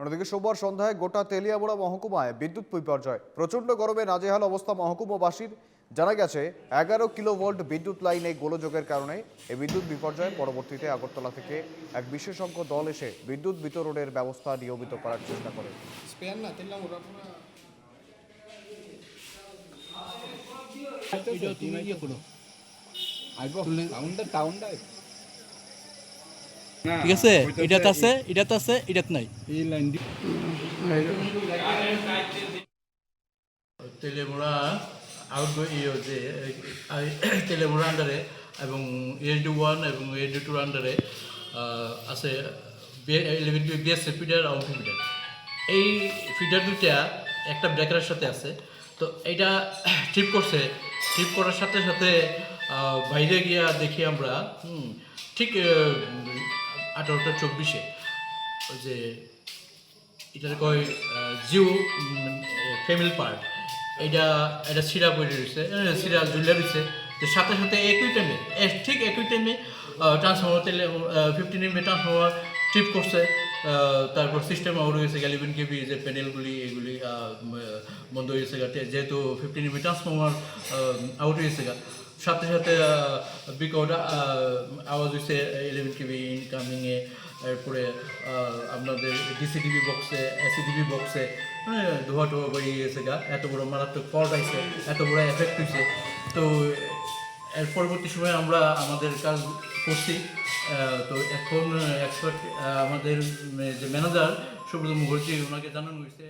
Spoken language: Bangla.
অন্যদিকে সোমবার সন্ধ্যায় গোটা তেলিয়ামুড়া মহকুমায় বিদ্যুৎ বিপর্যয়। প্রচণ্ড গরমে নাজেহাল অবস্থা মহকুমাবাসীর। জানা গেছে এগারো কিলো ভোল্ট বিদ্যুৎ লাইনে গোলযোগের কারণে এই বিদ্যুৎ বিপর্যয় পরবর্তীতে আগরতলা থেকে এক বিশেষজ্ঞ দল এসে বিদ্যুৎ বিতরণের ব্যবস্থা নিয়মিত করার চেষ্টা করে। টাউনটা। ঠিক আছে? এটাত আছে এটাত আছে এটাত নাই। এই লাইন দি তেলেমুড়া আউট যে তেলেমুড়া আন্ডারে এবং এডি ওয়ান এবং এডি টুর আন্ডারে আছে eleven BSA feeder out feeder এই ফিডার দুইটা একটা ব্রেকারের সাথে আছে। তো এটা ট্রিপ করছে ট্রিপ করার সাথে সাথে বাইরে গিয়া দেখি আমরা হুম, ঠিক আঠারোটা চব্বিশে। ওই যে এটার কয় জিও ফ্যামিলি পার্ট এটা এটা সিরা বইরে রয়েছে সিরা ঝুলে রয়েছে। তো সাথে সাথে একই টাইমে ঠিক একই টাইমে ট্রান্সফর্মার তেলে ফিফটিন এমএ ট্রান্সফর্মার ট্রিপ করছে। তারপর সিস্টেম আউট হয়েছে গ্যালিভেন কেবি যে প্যানেলগুলি এগুলি বন্ধ হয়েছে যেহেতু ফিফটিন এমএ ট্রান্সফর্মার আউট হয়েছে সাথে সাথে বিকট আওয়াজ হয়েছে ইলেভেন কেবি ইনকামিংয়ে এরপরে আপনাদের ডিসিটিভি বক্সে এসিটিভি বক্সে হ্যাঁ ধোয়া টোয়া বেরিয়ে গেছে গা, এত বড় মারাত্মক ফল্ট আইছে, এত বড় এফেক্ট হয়েছে তো, এর পরবর্তী সময়ে আমরা আমাদের কাজ করছি তো এখন এক্সপার্ট আমাদের যে ম্যানেজার সুব্রত মুখার্জি ওনাকে জানানো হয়েছে